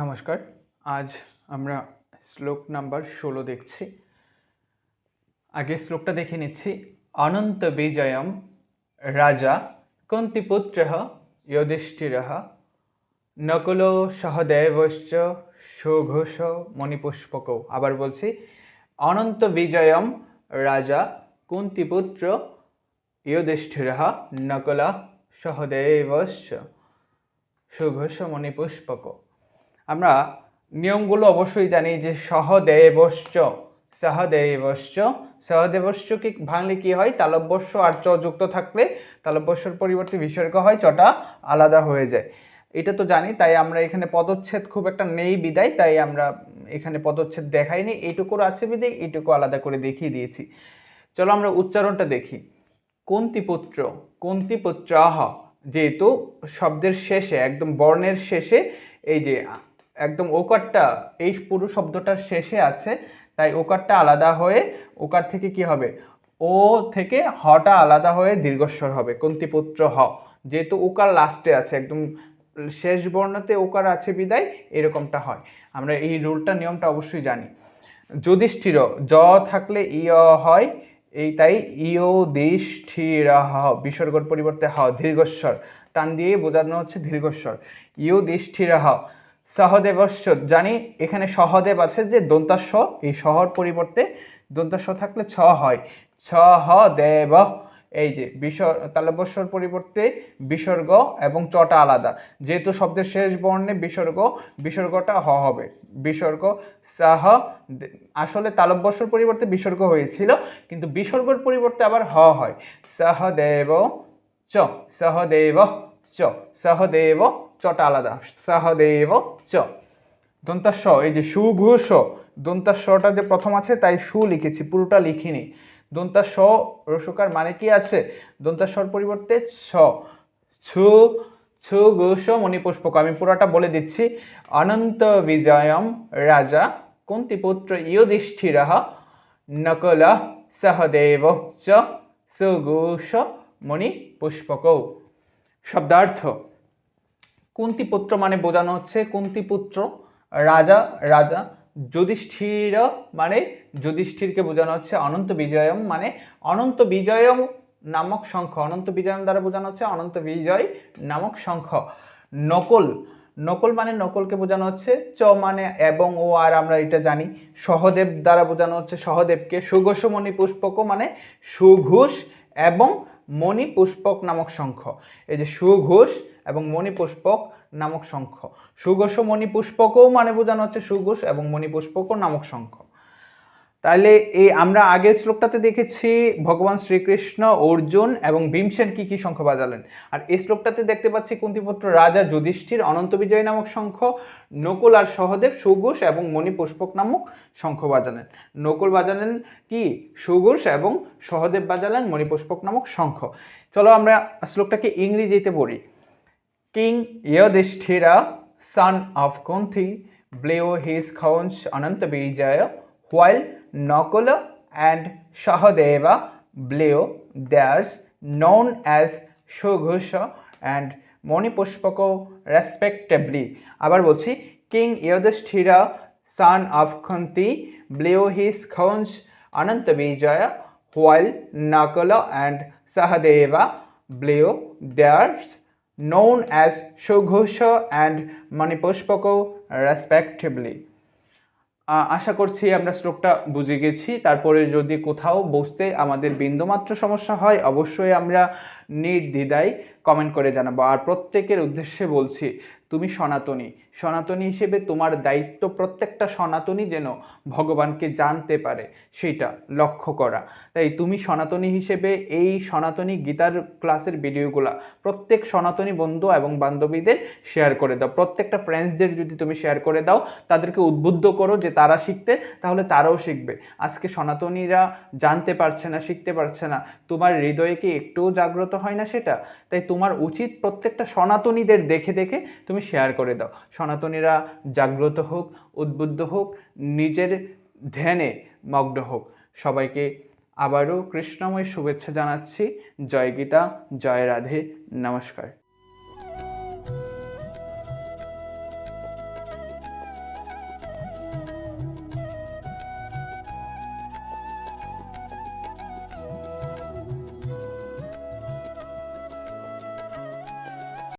নমস্কার। আজ আমরা শ্লোক নাম্বার ষোলো দেখছি। আগে শ্লোকটা দেখে নিচ্ছি। অনন্ত বিজয়ম রাজা কুন্তিপুত্র যুধিষ্ঠির নকুল সহদেবশ্চ সুঘোষ মণিপুষ্পক। আবার বলছি, অনন্ত বিজয়ম রাজা কুন্তিপুত্র যুধিষ্ঠির নকুল সহদেবশ্চ সুঘোষ মণিপুষ্পক। আমরা নিয়মগুলো অবশ্যই জানি যে সহদেবশ্চ সহদেবশ্চ সহদেবশ্চকে ভাঙলে কি হয়? তালব্যস্য আর চ যুক্ত থাকলে তালব্যস্যর পরিবর্তে বিসর্গ হয়, চটা আলাদা হয়ে যায়। এটা তো জানি, তাই আমরা এখানে পদচ্ছেদ খুব একটা নেই বিদায়, তাই আমরা এখানে পদচ্ছেদ দেখাইনি। এইটুকুর আছে বিদায় এইটুকু আলাদা করে দেখিয়ে দিয়েছি। চলো আমরা উচ্চারণটা দেখি। কুন্তিপুত্র কুন্তিপুত্র যেহেতু শব্দের শেষে, একদম বর্ণের শেষে, এই যে একদম ওকারটা, এই পুরো শব্দটার শেষে আছে, তাই ওকারটা আলাদা হয়ে, ওকার থেকে কি হবে? ও থেকে হটা আলাদা হয়ে দীর্ঘস্বর হবে, কন্তিপুত্র হ। যেহেতু ওকার লাস্টে আছে, একদম শেষ বর্ণতে ওকার আছে বিদায়, এরকমটা হয়। আমরা এই রুলটা, নিয়মটা অবশ্যই জানি। যুধিষ্ঠির জ থাকলে ইয় হয়, এই তাই ইয় দিষ্ঠির, হ, বিসর্গর পরিবর্তে হ, দীর্ঘস্বর। টান দিয়ে বোঝানো হচ্ছে দীর্ঘস্বর। ইউ দিষ্ঠির, হ। সহদেবস্য, জানি এখানে সহদেব আছে যে দন্তাস্ব এই শহর পরিবর্তে দন্তাস্ব থাকলে ছ হয়। ছ হ দেব এই যে বিসর্গ তালবস্বর পরিবর্তে বিসর্গ এবং চটা আলাদা। যেহেতু শব্দের শেষ বর্ণে বিসর্গ, বিসর্গটা হ হবে। বিসর্গ, সাহ আসলে তালব্যস্বর পরিবর্তে বিসর্গ হয়েছিল, কিন্তু বিসর্গর পরিবর্তে আবার হ হয়। সহদেব, চ সহদেব চ, সহদেব চটা আলাদা, সহদেব চ। দন্তাস্ব এই যে সুঘুষ দন্তাস্বটা যে প্রথম আছে, তাই সু লিখেছি, পুরোটা লিখিনি। দন্তাস্ব রসুকার মানে কি আছে? দন্তাস্বর পরিবর্তে ছ। ছু ছু ঘোষ মণিপুষ্পক, আমি পুরোটা বলে দিচ্ছি। অনন্ত বিজয়ম রাজা কুন্তিপুত্র যুধিষ্ঠির নকল সহদেব চ, সুঘোষ মণিপুষ্পক। শব্দার্থ। কুন্তিপুত্র মানে বোঝানো হচ্ছে কুন্তিপুত্র, রাজা রাজা, যুধিষ্ঠির মানে যুধিষ্ঠিরকে বোঝানো হচ্ছে অনন্ত বিজয়ম মানে অনন্ত বিজয়ম নামক শঙ্খ, অনন্ত বিজয়ম দ্বারা বোঝানো হচ্ছে অনন্ত বিজয় নামক শঙ্খ। নকল নকল মানে নকলকে বোঝানো হচ্ছে চ মানে এবং ও আর আমরা এটা জানি, সহদেব দ্বারা বোঝানো হচ্ছে সহদেবকে, সুঘোষমণি পুষ্পক মানে সুঘোষ এবং মণি পুষ্পক নামক শঙ্খ। এই যে সুঘোষ এবং মণিপুষ্পক নামক শঙ্খ। সুঘোষ মণিপুষ্পকও মানে বোঝানো হচ্ছে সুঘোষ এবং মণিপুষ্পকও নামক শঙ্খ। তাহলে এই আমরা আগের শ্লোকটাতে দেখেছি ভগবান শ্রীকৃষ্ণ অর্জুন এবং ভীমসেন কি কি শঙ্খ বাজালেন। আর এই শ্লোকটাতে দেখতে পাচ্ছি কুন্তিপুত্র রাজা যুধিষ্ঠির অনন্ত বিজয় নামক শঙ্খ নকুল আর সহদেব সুঘোষ এবং মণিপুষ্পক নামক শঙ্খ বাজালেন। নকুল বাজালেন কি? সুঘোষ এবং সহদেব বাজালেন মণিপুষ্পক নামক শঙ্খ। চলো আমরা শ্লোকটাকে ইংরেজিতে পড়ি। King Yudhishthira, son of Kunti, blew his conch Anantavijaya, while Nakul and Sahadev, blew, theirs known as সুঘোষ and Manipushpak respectively আবার বলছি king Yudhishthira son of Kunti blew his conch Anantavijay while Nakul and Sahadev, blew, theirs known as সুঘোষ and Manipushpak respectively আশা করছি আমরা স্ট্রোকটা বুঝে গেছি। তারপরে যদি কোথাও বসতে আমাদের বিন্দুমাত্র সমস্যা হয়, অবশ্যই আমরা নির্দ্বিধায় কমেন্ট করে জানাব। আর প্রত্যেকের উদ্দেশ্যে বলছি, তুমি সনাতনী। সনাতনী হিসেবে তোমার দায়িত্ব প্রত্যেকটা সনাতনী যেন ভগবানকে জানতে পারে, সেটা লক্ষ্য করা। তাই তুমি সনাতনী হিসেবে এই সনাতনী গীতার ক্লাসের ভিডিওগুলা প্রত্যেক সনাতনী বন্ধু এবং বান্ধবীদের শেয়ার করে দাও। প্রত্যেকটা ফ্রেন্ডসদের যদি তুমি শেয়ার করে দাও, তাদেরকে উদ্বুদ্ধ করো যে তারা শিখতে, তাহলে তারাও শিখবে। আজকে সনাতনীরা জানতে পারছে না, শিখতে পারছে না। তোমার হৃদয়ে কি একটুও জাগ্রত হয় না সেটা, তাই তোমার উচিত প্রত্যেকটা সনাতনীদের দেখে দেখে তুমি শেয়ার করে দাও। সনাতনীরা জাগ্রত হোক, উদ্বুদ্ধ হোক, নিজের ধ্যানে মগ্ন হোক। সবাইকে আবারও কৃষ্ণময় শুভেচ্ছা জানাচ্ছি। জয় গীতা, জয় রাধে, নমস্কার।